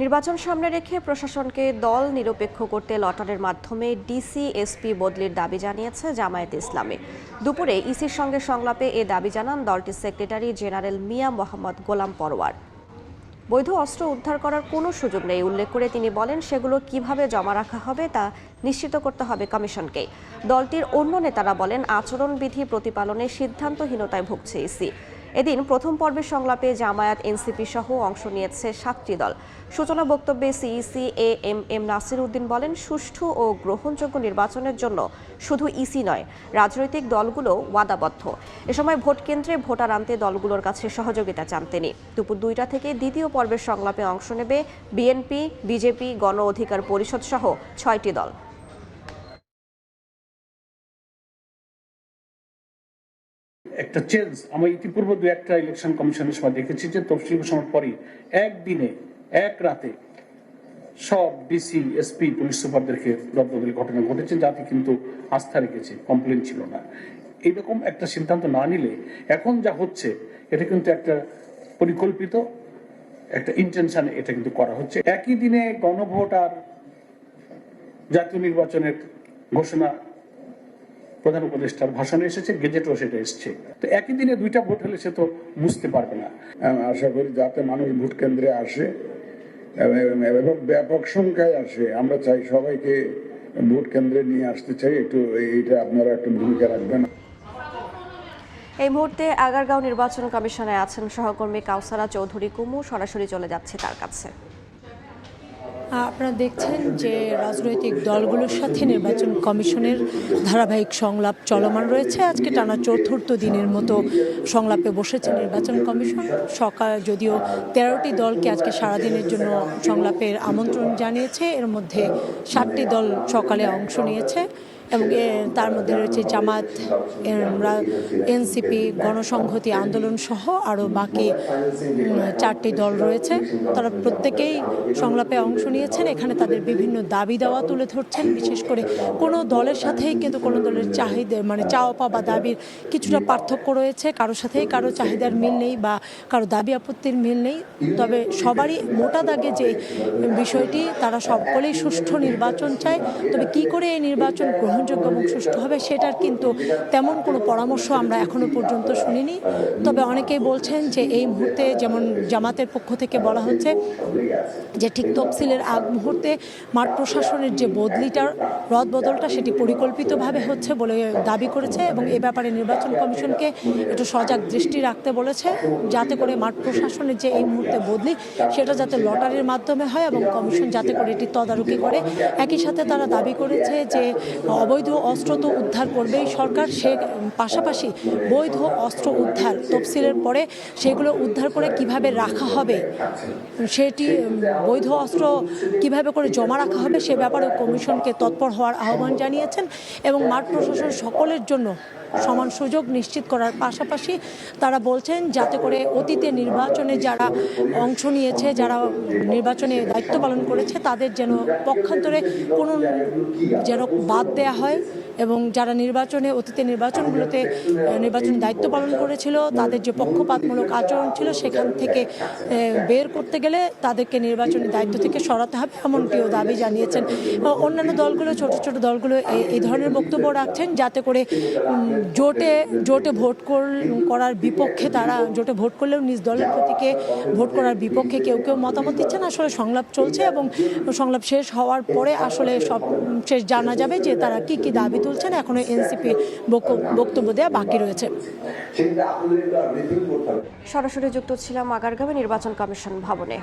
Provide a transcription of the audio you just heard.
নির্বাচন সামনে রেখে প্রশাসনকে দল নিরপেক্ষ করতে লটারের মাধ্যমে ডিসি, এসপি বদলির দাবি জানিয়েছে জামায়াত ইসলামী। দুপুরে ইসির সঙ্গে সংলাপে এ দাবি জানান দলটির সেক্রেটারি জেনারেল মিয়া মোহাম্মদ গোলাম পরওয়ার বৈধ অস্ত্র উদ্ধার করার কোনো সুযোগ নেই, উল্লেখ করে তিনি বলেন সেগুলো কীভাবে জমা রাখা হবে তা নিশ্চিত করতে হবে কমিশনকে। দলটির অন্য নেতারা বলেন, আচরণবিধি প্রতিপালনে সিদ্ধান্তহীনতায় ভুগছে ইসি। এদিন প্রথম পর্বের সংলাপে জামায়াত, এনসিপি সহ অংশ নিয়েছে সাতটি দল। সূচনা বক্তব্যে CEC A M M Nasir Uddin বলেন, সুষ্ঠু ও গ্রহণযোগ্য নির্বাচনের জন্য শুধু ইসি নয়, রাজনৈতিক দলগুলো ওয়াদাবদ্ধ। এ সময় ভোট কেন্দ্রে ভোটার আনতে দলগুলোর কাছে সহযোগিতা চান তিনি। দুপুর দুইটা থেকে দ্বিতীয় পর্বের সংলাপে অংশ নেবে বিএনপি, বিজেপি, গণ অধিকার পরিষদ সহ ছয়টি দল। একটা চেঞ্জ আমরা ইতিপূর্বে দু একটা ইলেকশন কমিশনের সময় দেখেছি যে তফসিল ঘোষণার পরই একদিনে, এক রাতে সব ডিসি এসপি পুলিশ সুপারদেরকে রদবদল ঘটনা ঘটেছে যাতে কিন্তু আস্থা রেখেছে কমপ্লেন ছিল না। এইরকম একটা সিদ্ধান্ত না নিলে এখন যা হচ্ছে, এটা কিন্তু একটা পরিকল্পিত, একটা ইন্টেনশন এটা কিন্তু করা হচ্ছে। একই দিনে গণভোট আর জাতীয় নির্বাচনের ঘোষণা প্রধান উপদেষ্টার ভাষণে এসেছে, গেজেটও সেটা এসছে। তো একই দিনে দুইটা ভোট হলে সে তো বুঝতে পারবে না। আশা করি যাতে মানুষ ভোট কেন্দ্রে আসে এবং- ব্যাপক সংখ্যায় আসে। আমরা চাই সবাইকে ভোট কেন্দ্রে নিয়ে আসতে চাই। একটু এইটা আপনারা একটু ভূমিকা রাখবেন। এই মুহূর্তে আগারগাঁও নির্বাচন কমিশনে আছেন সহকর্মী কাউসারা চৌধুরী কুমু। সরাসরি চলে যাচ্ছে তার কাছে। আপনারা দেখছেন যে রাজনৈতিক দলগুলোর সাথে নির্বাচন কমিশনের ধারাবাহিক সংলাপ চলমান রয়েছে। আজকে টানা চতুর্থ দিনের মতো সংলাপে বসেছে নির্বাচন কমিশন। সকাল যদিও তেরোটি দলকে আজকে সারাদিনের জন্য সংলাপের আমন্ত্রণ জানিয়েছে, এর মধ্যে সাতটি দল সকালে অংশ নিয়েছে। এবং তার মধ্যে রয়েছে জামাত এনসিপি, গণসংহতি আন্দোলন সহ আরও বাকি চারটি দল রয়েছে। তারা প্রত্যেকেই সংলাপে অংশ নিয়েছেন। এখানে তাদের বিভিন্ন দাবি দেওয়া তুলে ধরছেন। বিশেষ করে কোনো দলের সাথেই কিন্তু কোনো দলের চাহিদা মানে চাওয়া পাওয়া দাবির কিছুটা পার্থক্য রয়েছে। কারোর সাথেই কারও চাহিদার মিল নেই বা কারও দাবি আপত্তির মিল নেই। তবে সবারই মোটা দাগে যে বিষয়টি, তারা সকলেই সুষ্ঠু নির্বাচন চায়। তবে কি করে এই নির্বাচন গ্রহণযোগ্য এবং সুষ্ঠু হবে সেটার কিন্তু তেমন কোনো পরামর্শ আমরা এখনও পর্যন্ত শুনিনি। তবে অনেকেই বলছেন যে এই মুহূর্তে যেমন জামাতের পক্ষ থেকে বলা হচ্ছে যে ঠিক তফসিলের আগ মুহূর্তে মাঠ প্রশাসনের যে বদলিটার রদ বদলটা সেটি পরিকল্পিতভাবে হচ্ছে বলে দাবি করেছে এবং এ ব্যাপারে নির্বাচন কমিশনকে একটু সজাগ দৃষ্টি রাখতে বলেছে যাতে করে মাঠ প্রশাসনের যে এই মুহূর্তে বদলি সেটা যাতে লটারির মাধ্যমে হয় এবং কমিশন যাতে করে এটি তদারকি করে। একই সাথে তারা দাবি করেছে যে অবৈধ অস্ত্র তো উদ্ধার করবেই সরকার, সে পাশাপাশি বৈধ অস্ত্র উদ্ধার তফসিলের পরে সেগুলো উদ্ধার করে কীভাবে রাখা হবে? সেটি, বৈধ অস্ত্র কীভাবে করে জমা রাখা হবে সে ব্যাপারে কমিশনকে তৎপর হওয়ার আহ্বান জানিয়েছেন এবং মাঠ প্রশাসন সকলের জন্য সমান সুযোগ নিশ্চিত করার পাশাপাশি তারা বলছেন যাতে করে অতীতে নির্বাচনে যারা অংশ নিয়েছে, যারা নির্বাচনে দায়িত্ব পালন করেছে, তাদের যেন পক্ষান্তরে কোনো যেন বাদ দেয়া হয় এবং যারা নির্বাচনে অতীতে নির্বাচনগুলোতে আহ, নির্বাচনী দায়িত্ব পালন করেছিল তাদের যে পক্ষপাতমূলক আচরণ ছিল সেখান থেকে বের করতে গেলে তাদেরকে নির্বাচনী দায়িত্ব থেকে সরাতে হবে এমনটিও দাবি জানিয়েছেন। অন্যান্য দলগুলো ছোট ছোট দলগুলো এই ধরনের বক্তব্য রাখছেন যাতে করে জোটে জোটে ভোট কর- করার বিপক্ষে তারা জোটে ভোট করলেও নিজ দলের প্রতিকে ভোট করার বিপক্ষে কেউ কেউ মতামত দিচ্ছেন আসলে সংলাপ চলছে এবং সংলাপ শেষ হওয়ার পরে আসলে সব শেষ জানা যাবে যে তারা কি কি দাবি তুলছেন? এখনও এনসিপি বক্তব্য দেওয়া বাকি রয়েছে। সরাসরি যুক্ত ছিলাম আগারগামে নির্বাচন কমিশন ভবনে।